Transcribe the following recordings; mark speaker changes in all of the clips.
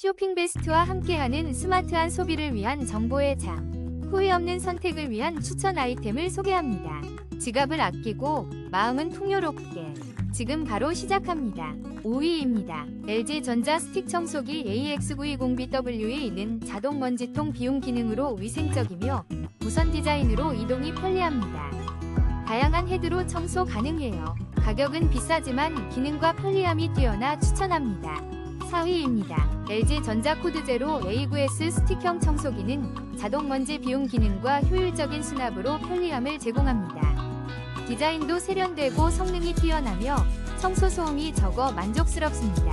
Speaker 1: 쇼핑 베스트와 함께하는 스마트한 소비를 위한 정보의 장. 후회 없는 선택을 위한 추천 아이템을 소개합니다. 지갑을 아끼고 마음은 풍요롭게. 지금 바로 시작합니다. 5위입니다. LG전자 스틱 청소기 AX920BWE는 자동 먼지통 비움 기능으로 위생적이며 무선 디자인으로 이동이 편리합니다. 다양한 헤드로 청소 가능해요. 가격은 비싸지만 기능과 편리함이 뛰어나 추천합니다. 4위입니다. LG 전자코드 제로 A9S 스틱형 청소기는 자동 먼지 비움 기능과 효율적인 수납으로 편리함을 제공합니다. 디자인도 세련되고 성능이 뛰어나며 청소 소음이 적어 만족스럽습니다.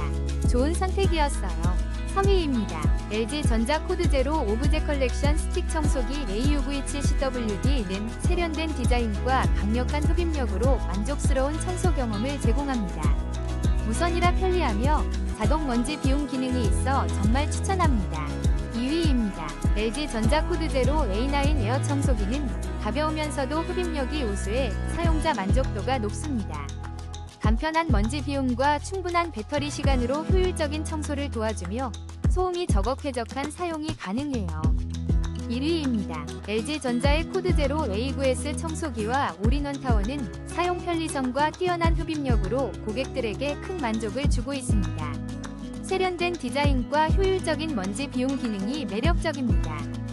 Speaker 1: 좋은 선택이었어요. 3위입니다. LG 전자코드 제로 오브제 컬렉션 스틱 청소기 AU927CWD는 세련된 디자인과 강력한 흡입력으로 만족스러운 청소 경험을 제공합니다. 무선이라 편리하며 자동 먼지 비움 기능이 있어 정말 추천합니다. 2위입니다. LG 전자코드 제로 A9 에어 청소기는 가벼우면서도 흡입력이 우수해 사용자 만족도가 높습니다. 간편한 먼지 비움과 충분한 배터리 시간으로 효율적인 청소를 도와주며 소음이 적어 쾌적한 사용이 가능해요. 1위입니다. LG전자의 코드제로 A9S 청소기와 올인원 타워는 사용 편리성과 뛰어난 흡입력으로 고객들에게 큰 만족을 주고 있습니다. 세련된 디자인과 효율적인 먼지 비움 기능이 매력적입니다.